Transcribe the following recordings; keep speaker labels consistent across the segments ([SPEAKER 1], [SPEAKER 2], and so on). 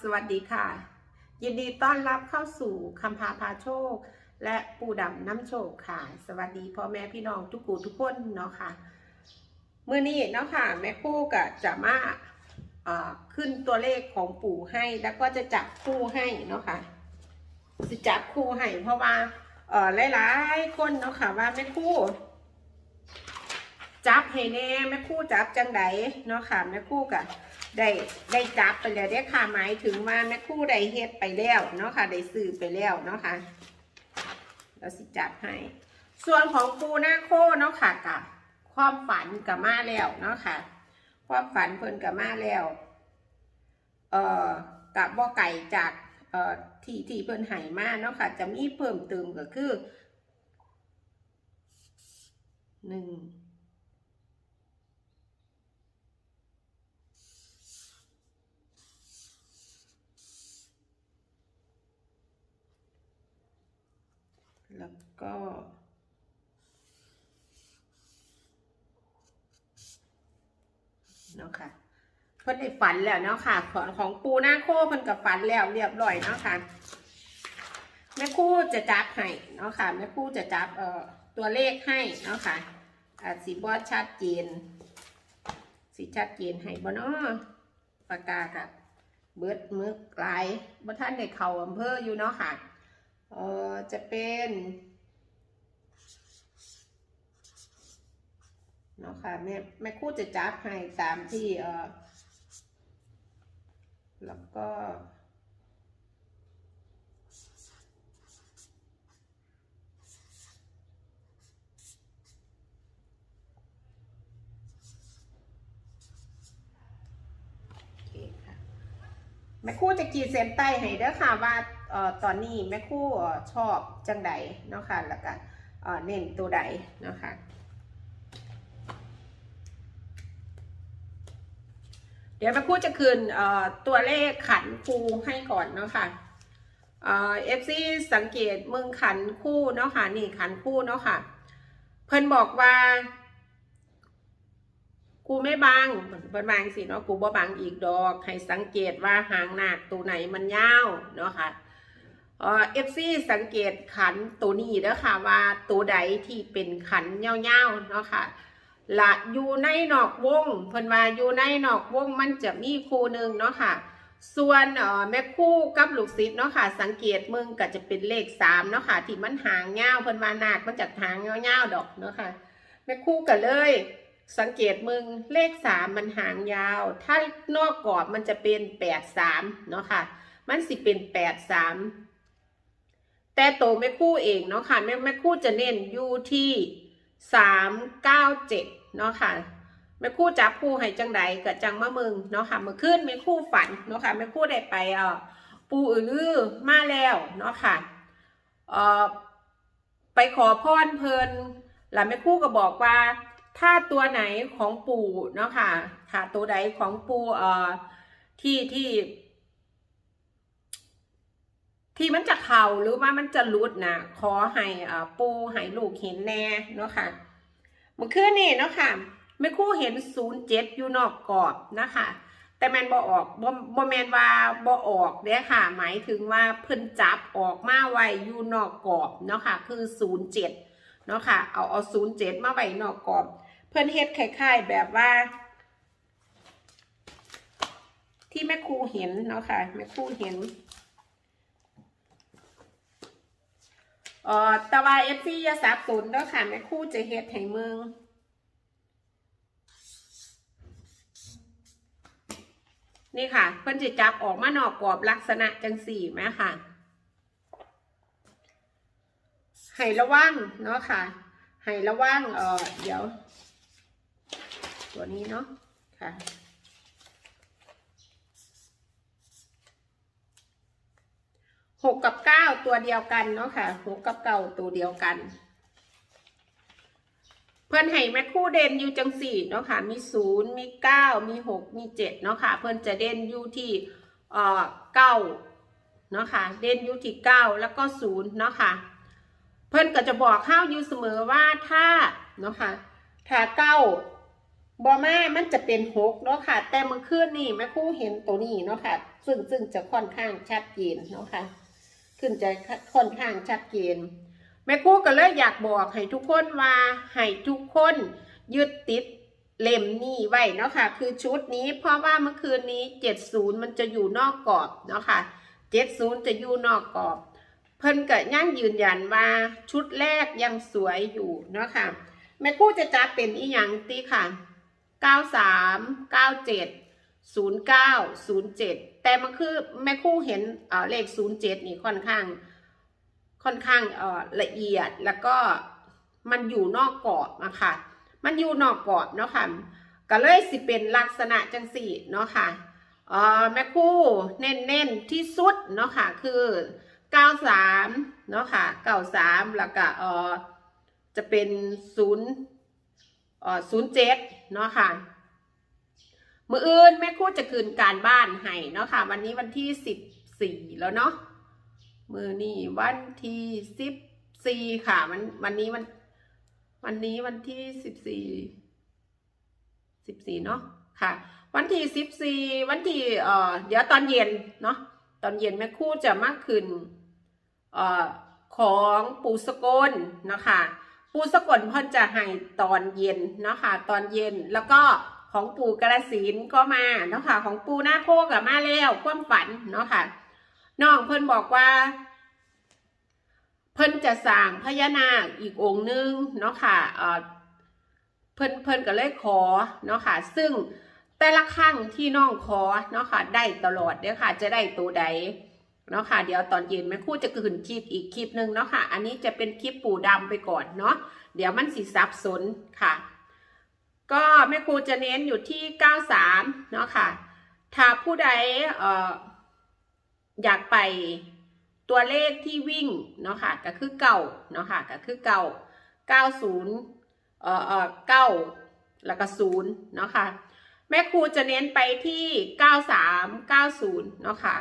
[SPEAKER 1] สวัสดีค่ะ ยินดีต้อนรับเข้าสู่คำพาพาโชค และปูดำน้ำโชคค่ะ สวัสดีพ่อแม่พี่น้องทุกกูทุกคนเนาะค่ะเมื่อนี้เนาะค่ะแม่คู่ก็จะมาขึ้นตัวเลขของปู่ให้แล้วก็จะจับคู่ให้เนาะค่ะจะจับคู่ให้เพราะว่าหลายๆคนเนาะค่ะว่าแม่คู่จับให้แน่แม่คู่จับจังไดเนาะค่ะแม่คู่กะ ได้ได้จับไปแล้วได้ค่ะหมายถึงว่าแม่คู่ได้เฮ็ดไปแล้วเนาะค่ะได้ซื้อไปแล้วเนาะค่ะเราสิจับให้ส่วนของปูหน้าโคเนาะค่ะกับความฝันกับมาแล้วเนาะค่ะ ความฝันเพิ่นกับมาแล้วเอ่อกับบ่อไก่จากเอ่อที่ที่เพิ่นหายมาเนาะค่ะ จะมีเพิ่มเติมก็คือหนึ่ง แล้วก็เนาะค่ะเพิ่นได้ฝันแล้วเนาะค่ะ ของของปูหน้าโคเพิ่นกับฝันแล้วเรียบร้อยเนาะค่ะแม่คู่จะจับให้เนาะค่ะแม่คู่จะจับเอ่อตัวเลขให้เนาะค่ะอาจสีบอชัดเจนสีชัดเจนให้บ่เนาะปากกากับเบิดมึกลายบ่ท่านในเขาอำเภออยู่เนาะค่ะเอ่อจะเป็น เนาะค่ะแม่แม่คู่จะจับให้ตามที่เออแล้วก็แม่คู่จะกีดเส้นใต้ให้เด้อค่ะว่าเออตอนนี้แม่คู่ชอบจังใดเนาะค่ะแล้วก็เออเน้นตัวใดเนาะค่ะ เดี๋ยวแม่คู่จะคืนตัวเลขขันครูให้ก่อนเนาะค่ะเอฟซีสังเกตมึงขันคู่เนาะค่ะนี่ขันคู่เนาะค่ะ เพิ่นบอกว่ากูไม่บังเพิ่นบางสิเนาะกูบ่บังอีกดอก ให้สังเกตว่าหางหนักตัวไหนมันยาวเนาะค่ะเอ่อฟซีสังเกตขันตัวนี้เด้อค่ะว่าตัวใดที่เป็นขันยาวๆเนาะค่ะ ละอยู่ในนอกวงเพิ่นว่าอยู่ในนอกวงมันจะมีคู่หนึ่งเนาะค่ะ ส่วนเอ่อแม่คู่กับลูกศิษย์เนาะค่ะ สังเกตมึงก็จะเป็นเลขสามเนาะค่ะ ที่มันหางยาวเพิ่นว่านาคมันจากหางยาวๆดอกเนาะค่ะแม่คู่ก็เลย สังเกตมึงเลขสามมันหางยาว ถ้านอกกรอบมันจะเป็นแปดสามเนาะค่ะ มันสิเป็นแปดสามแต่โตแม่คู่เองเนาะค่ะแม่แม่คู่จะเน้นอยู่ที่ สามเก้าเจ็ดเนาะค่ะแม่คู่จับคู่ให้จังใดเกิดจังมะมึงเนาะค่ะเมื่อคืนแม่คู่ฝันเนาะค่ะแม่คู่ได้ไปเอ่อปูอือลือมาแล้วเนาะค่ะเอ่อไปขอพรเพลินแล้วแม่คู่ก็บอกว่าถ้าตัวไหนของปู่เนาะค่ะถ้าตัวใดของปู่เอ่อที่ที่ ที่มันจะเข่าหรือว่ามันจะลุดนะขอให้อ่าปูให้ลูกเห็นแน่เนาะค่ะเมื่อคืนนี่เนาะค่ะแม่ครู่เห็นศูนย์เจ็ดอยู่นอกกรอบนะคะ แต่แมนบอออกบ่บ่แมนว่าบอออกเด้อค่ะ หมายถึงว่าเพิ่นจับออกมาไว้อยู่นอกกรอบเนาะค่ะ คือศูนย์เจ็ดเนาะค่ะ เอาเอาศูนย์เจ็ดมาไว้นอกกรอบ เพิ่นเฮ็ดคล้ายๆแบบว่า ที่แม่ครูเห็นเนาะค่ะแม่ครูเห็น เอ่อตะวาเอฟซีอย่าสับสนเด้อค่ะแม่คู่จะเฮ็ดให้มึงนี่ค่ะ เพิ่นจะจับออกมานอกกรอบลักษณะจังสี่ไหมค่ะให้ระวังเนาะค่ะให้ระวังเออเดี๋ยว ตัวนี้เนาะค่ะ หกกับเก้าตัวเดียวกันเนาะค่ะหกกับเก้าตัวเดียวกัน เพื่อนให้แม่คู่เด่นอยู่จังสี่เนาะค่ะมีศูนย์มีเก้ามีหกมีเจ็ดเนาะค่ะ เพื่อนจะเด่นอยู่ที่เอ่อเก้าเนาะค่ะ เด่นอยู่ที่เก้าแล้วก็ศูนย์เนาะค่ะ เพื่อนก็จะบอกข้าวอยู่เสมอว่าถ้าเนาะค่ะถ้าเก้าบอแมามันจะเป็นหกเนาะค่ะ แต่เมื่อคืนนี่แม่คู่เห็นตัวนี้เนาะค่ะ ซึ่งซึ่งจะค่อนข้างชัดเจนเนาะค่ะ ขึ้นใจค่อนข้างชัดเจนแม่ครู่ก็เลยอยากบอกให้ทุกคนว่าให้ทุกคนยึดติดเล่มนี้ไว้เนาะค่ะคือชุดนี้เพราะว่าเมื่อคืนนี้ 70 มันจะอยู่นอกกรอบเนาะค่ะ70 จะอยู่นอกกรอบ เพิ่นก็ยังยืนยันว่าชุดแรกยังสวยอยู่เนาะค่ะแม่ครู่จะจับเป็นอีหยังตีค่ะ 93 97 09 07 แต่มันคือแม่คู่เห็นเเลข 07 นี่ค่อนข้างค่อนข้างละเอียดแล้วก็มันอยู่นอกกรอบอะคะมันอยู่นอกกรอบเนาะค่ะก็เลยสิเป็นลักษณะจังสี่เนาะค่ะเอ่อแม่คู่เน้นๆที่สุดเนาะค่ะคือ 93 เนาะค่ะ93 แล้วก็จะเป็น007 เนาะค่ะ มืออื่นแม่ครู่จะคืนการบ้านให้เนาะค่ะ วันนี้วันที่14แล้วเนาะมือนี่วันที่สิบสี่ค่ะวันวันนี้วัน วันนี้วันที่สิบสี่สิบสี่เนาะค่ะ วันที่สิบสี่วันที่เอ่อเดี๋ยวตอนเย็นเนาะตอนเย็นแม่ครู่จะมาคืนเอ่อของปูสกลเนาะคะปูสกลพ่นจะให้ตอนเย็นเนาะค่ะตอนเย็นแล้วก็ ของปู่กระสินก็มาเนาะค่ะ ของปูหน้าโคกับมาแล้วความฝันเนาะค่ะน้องเพิ่นบอกว่า เพิ่นจะสร้างพญานาคอีกองค์หนึงเนาะค่ะเอ่อเพิ่นเพิ่นก็เลยขอเนาะค่ะ ซึ่งแต่ละครั้งที่น้องขอเนาะค่ะ ได้ตลอดเด้อค่ะ จะได้ตัวใดเนาะค่ะ เดี๋ยวตอนเย็นแม่คู่จะขึ้นคลิปอีกคลิปหนึ่งเนาะค่ะ อันนี้จะเป็นคลิปปู่ดำไปก่อนเนาะเดี๋ยวมันสิสับสนค่ะ ก็แม่ครูจะเน้นอยู่ที่ 93 เนาะค่ะ ถ้าผู้ใดเอ่ออยากไปตัวเลขที่วิ่งเนาะค่ะก็คือเก่าเนาะค่ะก็คือเก่าเก้าศูนย์เอ่อเอ่อเก้าแล้วก็ศูนย์เนาะค่ะแม่ครูจะเน้นไปที่เก้าสามเก้าศูนย์เนาะค่ะ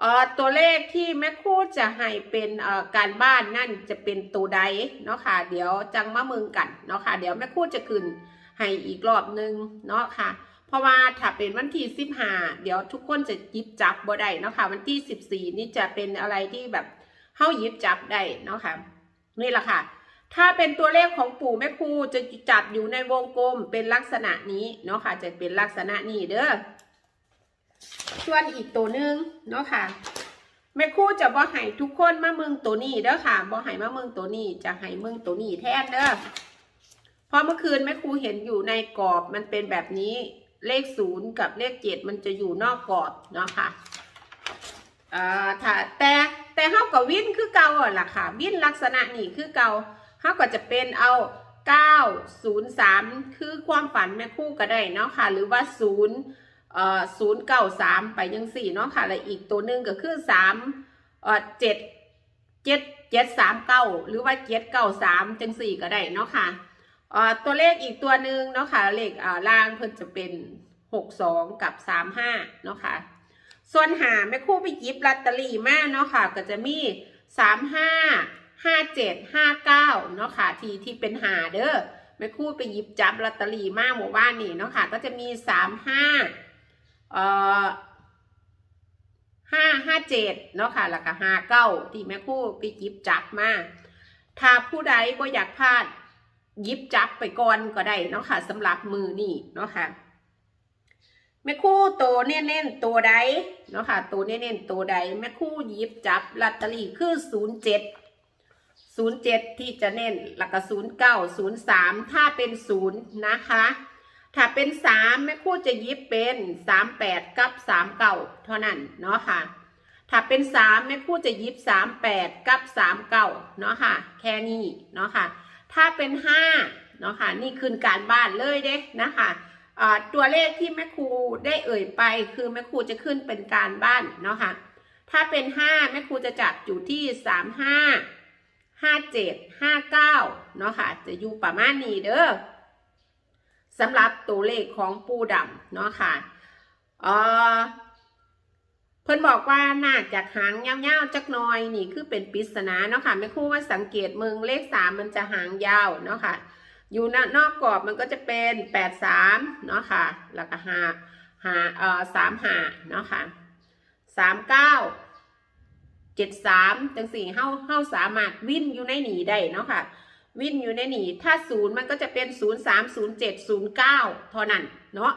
[SPEAKER 1] เอ่อตัวเลขที่แม่ครูจะให้เป็นเอ่อการบ้านนั่นจะเป็นตัวใดเนาะค่ะเดี๋ยวจังมามึงกันเนาะค่ะเดี๋ยวแม่ครูจะขึ้น ให้อีกรอบนึงเนาะค่ะ เพราะว่าถ้าเป็นวันที่สิบห้าเดี๋ยวทุกคนจะยิบจับบ่ได้เนาะค่ะ วันที่สิบสี่นี่จะเป็นอะไรที่แบบเฮายิบจับได้เนาะค่ะนี่แหละค่ะ ถ้าเป็นตัวเลขของปู่แม่ครูจะจัดอยู่ในวงกลมเป็นลักษณะนี้เนาะค่ะ จะเป็นลักษณะนี้เด้อส่วนอีกตัวหนึ่งเนาะค่ะแม่ครูจะบ่ให้ทุกคนมาเมึงตัวนี้เด้อค่ะบ่ให้มาเมึงตัวนี้จะให้เมึงตัวนี้แทนเด้อ เพราะเมื่อคืนแม่ครูเห็นอยู่ในกรอบมันเป็นแบบนี้เลขศูนย์กับเลขเจ็ดมันจะอยู่นอกกรอบเนาะค่ะอ่าถ้าแต่แต่เฮากับวินคือเก่าอะล่ะค่ะ วินลักษณะนี่คือเก่าเฮาก็จะเป็นเอา903คือความฝันแม่คู่ก็ได้เนาะค่ะ หรือว่า0เอ่อ093ไปยังสี่เนาะค่ะและอีกตัวหนึ่งก็คือ3เอ่อ7 7 739หรือว่า793จังสี่ก็ได้เนาะค่ะ ตัวเลขอีกตัวหนึ่งเนาะค่ะเลขล่างเพิ่นจะเป็น62กับ35เนาะค่ะส่วนหาแม่คู่ไปยิบลอตเตอรี่มาเนาะค่ะก็จะมี35 57 59เนาะค่ะที่ที่เป็นหาเด้อแม่คู่ไปยิบจับลอตเตอรี่มาหมู่บ้านนี่เนาะค่ะก็จะมี35เอ่อ5 57เนาะค่ะแล้วก็59ที่แม่คู่ไปยิบจับมาถ้าผู้ใดก็อยากพลาด ยิบจับไปก่อนก็ได้เนาะค่ะสำหรับมือนี่เนาะค่ะแม่คู่ตัวเน้นๆตัวใดเนาะค่ะตัวเน้นๆตัวใดแม่คู่ยิบจับลอตเตอรี่คือศูนย์เจ็ดศูนย์เจ็ดที่จะเน้นแล้วก็ศูนย์เก้าศูนย์สามถ้าเป็นศูนย์นะคะถ้าเป็นสามแม่คู่จะยิบเป็นสามแปดกับสามเก้าเท่านั้นเนาะค่ะถ้าเป็นสามแม่คู่จะยิบสามแปดกับสามเก้าเนาะค่ะ แค่นี้เนาะค่ะ ถ้าเป็นห้าเนาะค่ะนี่คือการบ้านเลยเด้นะคะตัวเลขที่แม่ครูได้เอ่ยไปคือแม่ครูจะขึ้นเป็นการบ้านเนาะค่ะถ้าเป็นห้าแม่ครูจะจัดอยู่ที่สามห้าห้าเจ็ดห้าเก้าเนาะค่ะจะอยู่ประมาณนี้เด้อสำหรับตัวเลขของปูดำเนาะค่ะเอ่อ เพิ่นบอกว่าน่าจากหางยาวๆจักหน่อยนี่คือเป็นปริศนาเนาะค่ะแม่ครูว่าสังเกตเมืองเลขสามมันจะหางยาวเนาะค่ะ อยู่นนอกกรอบมันก็จะเป็นแปดสามเนาะค่ะแล้วก็หาหาเอ่อสามห้าเนาะค่ะสามเก้าเจ็ดสามจังสี่เฮาเฮาสามารถวิ่นอยู่ในหนีได้เนาะค่ะ วิ่นอยู่ในหนีถ้าศูนย์มันก็จะเป็นศูนย์สามศูนย์เจ็ดศูนย์เก้าเท่านั้นเนาะ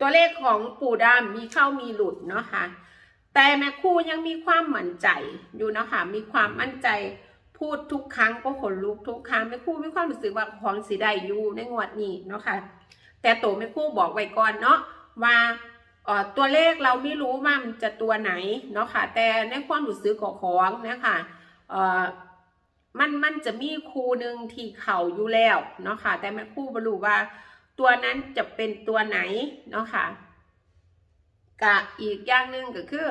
[SPEAKER 1] ตัวเลขของปู่ดำมีเข้ามีหลุดเนาะค่ะแต่แม่ครูยังมีความมั่นใจอยู่เนาะคะมีความมั่นใจพูดทุกครั้งก็ขนลุกทุกครั้งแม่ครูมีความรู้สึกว่าของสีได้อยู่ในงวดนี้เนาะค่ะแต่โตแม่ครูบอกไว้ก่อนเนาะว่าเอ่อตัวเลขเราไม่รู้ว่ามันจะตัวไหนเนาะค่ะแต่ในความรู้สึกของของนะคะเอ่อมันมันจะมีครูหนึ่งที่เข่าอยู่แล้วเนาะค่ะแต่แม่ครูไม่รู้ว่า ตัวนั้นจะเป็นตัวไหนเนาะค่ะกะอีกอย่างหนึ่งก็คือ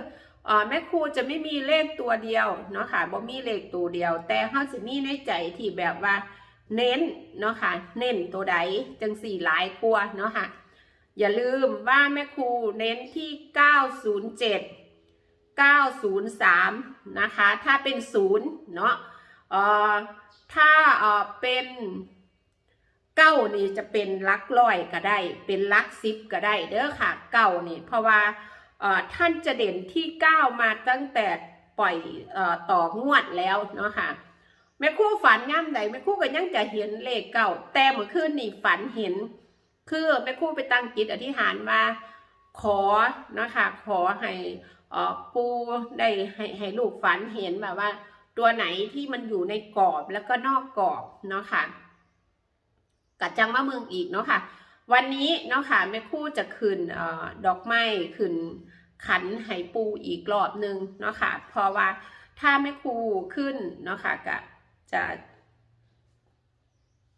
[SPEAKER 1] ออแม่ครูจะไม่มีเลขตัวเดียวเนาะค่ะบ่มีเลขตัวเดียว แต่เขาจะมีในใจที่แบบว่าเน้นเนาะค่ะเน้นตัวใดจังสี่หลายกลัวเนาะค่ะอย่าลืมว่าแม่ครูเน้นที่ 907 903 นะคะ ถ้าเป็นศูนย์เนาะเอ่อถ้าเอ่อเป็น เก้านี่จะเป็นลักร้อยก็ได้ เป็นลักสิบก็ได้เด้อค่ะเก้านี่ เพราะว่าท่านจะเด่นที่เก้ามาตั้งแต่ปล่อยอ่อต่องวดแล้วเนาะค่ะแม่คู่ฝันย่ำใดแม่คู่ก็ยังจะเห็นเลขเก้าแต่เมื่อคืนนี่ฝันเห็น คือแม่คู่ไปตั้งจิตอธิษฐานว่าขอนะคะขอให้เอ่อปูได้ให้ให้ลูกฝันเห็นแบบว่า ตัวไหนที่มันอยู่ในกรอบแล้วก็นอกกรอบเนาะค่ะ กัดจังมะเมืองอีกเนาะค่ะ วันนี้เนาะค่ะแม่คู่จะขึ้นออดอกไม้ขึ้นขันไหปูอีกรอบหนึ่งเนาะค่ะ เพราะว่าถ้าแม่ครูขึ้นเนาะค่ะก็จะ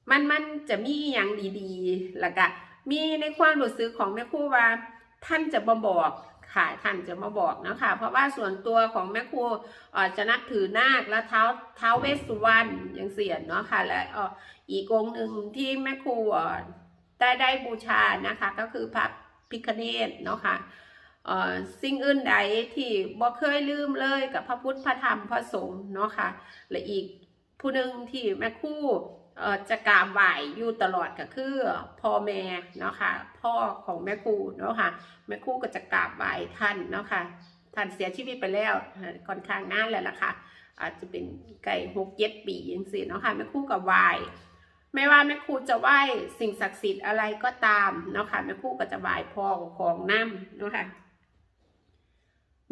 [SPEAKER 1] มันมันจะมีอย่างดีๆแล้วก็มีในความรู้สึกของแม่ครูว่า ท่านจะมบอก ค่ะท่านจะมาบอกนะคะเพราะว่าส่วนตัวของแม่ครูอ่อจะนับถือนาคและเท้าเท้าเวสสุวรรณอย่างเสียนเนาะค่ะและอ่ออีกองหนึ่งที่แม่ครูได้ได้บูชานะคะก็คือพระพิคเนตเนาะค่ะเอ่อสิ่งอื่นใดที่บ่เคยลืมเลยกับพระพุทธพระธรรมพระสงฆ์เนาะค่ะและอีกผู้หนึ่งที่แม่ครู จะกราบไหวอยู่ตลอดก็คือพ่อแม่เนาะค่ะพ่อของแม่ครูเนาะค่ะแม่ครู่ก็จะกราบไหวท่านเนาะค่ะท่านเสียชีวิตไปแล้วค่อนข้างนานแล้วล่ะค่ะ อาจจะเป็นไก่หกเจ็ดปียังสิเนาะค่ะแม่ครู่กับไหวไม่ว่าแม่ครู่จะไหว้สิ่งศักดิ์สิทธิ์อะไรก็ตามเนาะค่ะแม่ครู่ก็จะไหว้พ่อของน้ำเนาะค่ะ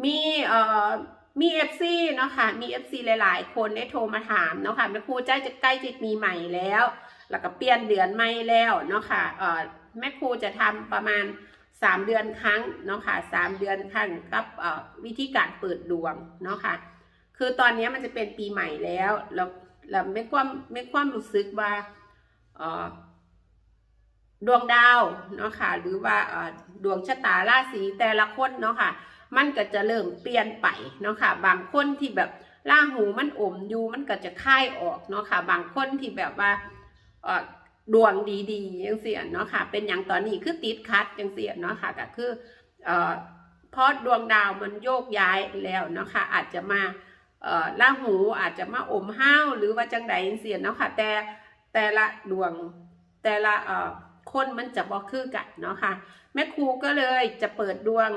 [SPEAKER 1] มีเอ่อ มีเอฟซีเนาะค่ะมีเอฟซีหลายๆ คนได้โทรมาถามเนาะค่ะแม่ครูใกล้จะใกล้จะมีใหม่แล้ว แล้วก็เปลี่ยนเดือนใหม่แล้วเนาะค่ะเออแม่ครูจะทำประมาณสามเดือนครั้งเนาะค่ะสามเดือนครั้งกับเออวิธีการเปิดดวงเนาะค่ะคือตอนนี้มันจะเป็นปีใหม่แล้วแล้วเราไม่ความไม่ความรู้สึกว่าเออดวงดาวเนาะค่ะหรือว่าดวงชะตาราศีแต่ละคนเนาะค่ะ มันก็จะเริ่มเปลี่ยนไปเนาะค่ะ บางคนที่แบบล่าหูมันอมอยู่มันก็จะคายออกเนาะค่ะ บางคนที่แบบว่าดวงดีๆยังเสียเนาะค่ะ เป็นอย่างตอนนี้คือติดคัดยังเสียเนาะค่ะก็คือเออพราะดวงดาวมันโยกย้ายแล้วเนาะค่ะ อาจจะมาล่าหูอาจจะมาอมห้าวหรือว่าจังใดยังเสียเนาะค่ะ แต่แต่ละดวงแต่ละคนมันจะบอกคือกันเนาะค่ะ แม่ครูก็เลยจะเปิดดวง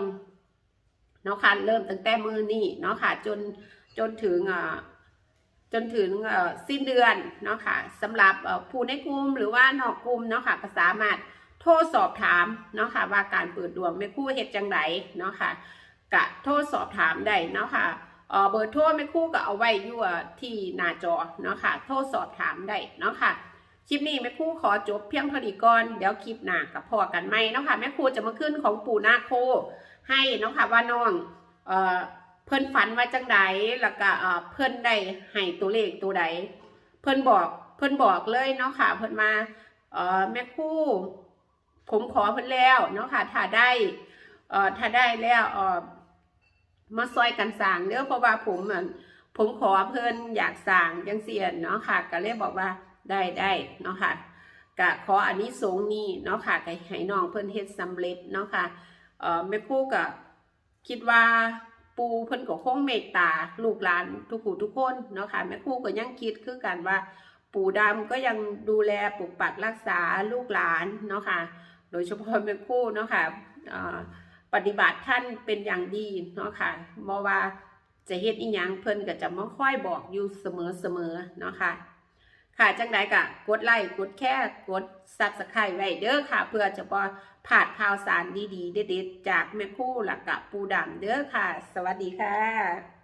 [SPEAKER 1] เนาะค่ะ เริ่มตั้งแต่มือนี่เนาะค่ะ จนจนถึงอ่าจนถึงอ่อสิ้นเดือนเนาะค่ะสำหรับผู้ในกลุ่มหรือว่านอกกลุ่มเนาะค่ะก็สามารถโทรสอบถามเนาะค่ะ ว่าการเปิดดวงแม่คู่เฮ็ดจังไดเนาะค่ะกะโทรสอบถามได้เนาะค่ะเอ่อเบอร์โทรแม่คู่ก็เอาไว้อยู่ที่หน้าจอเนาะค่ะ โทรสอบถามได้เนาะค่ะคลิปนี้แม่คู่ขอจบเพียงเท่านี้ก่อนเดี๋ยวคลิปหน้ากับพอกันไหมเนาะค่ะแม่ครู่จะมาขึ้นของปู่นาโค ให้เนาะค่ะว่าน้องเอ่อเพิ่นฝันว่าจังใดแล้วก็เอ่อเพิ่นได้ให้ตัวเลขตัวใด เพิ่นบอกเพิ่นบอกเลยเนาะค่ะ เพิ่นมาเอ่อแม่คู่ผมขอเพิ่นแล้วเนาะค่ะถ้าได้เอ่อถ้าได้แล้วเอ่อมาซอยกันสร้างเด้อเพราะว่าผมอะผมขอเพิ่นอยากสร้างจังเสียนเนาะค่ะ ก็เลยบอกว่าได้ได้เนาะค่ะก็ขออันนี้สงนี้เนาะค่ะก็ให้น้องเพิ่นเฮ็ดสำเร็จเนาะค่ะ เอ่อแม่ครู่ก็คิดว่าปูเพิ่นก็คงเมตตาลูกหลานทุกผู้ทุกคนเนาะค่ะแม่ครู่ก็ยังคิดคือกันว่า ปู่ดำก็ยังดูแลปกปักรักษาลูกหลานเนาะค่ะโดยเฉพาะแม่ครู่เนาะค่ะเอ่อปฏิบัติท่านเป็นอย่างดีเนาะค่ะบ่ว่าจะเฮ็ดอีหยังเพิ่นก็จะมาค่อยบอกอยู่เสมอๆเนาะค่ะค่ะจังไดก็กดไลค์กดแค่กด Subscribe ไว้เด้อค่ะ เพื่อจะบ่พ ลาดข่าวสารดีๆ เด็ดๆ จากแม่คู่หลักกับปูดำเด้อค่ะ สวัสดีค่ะ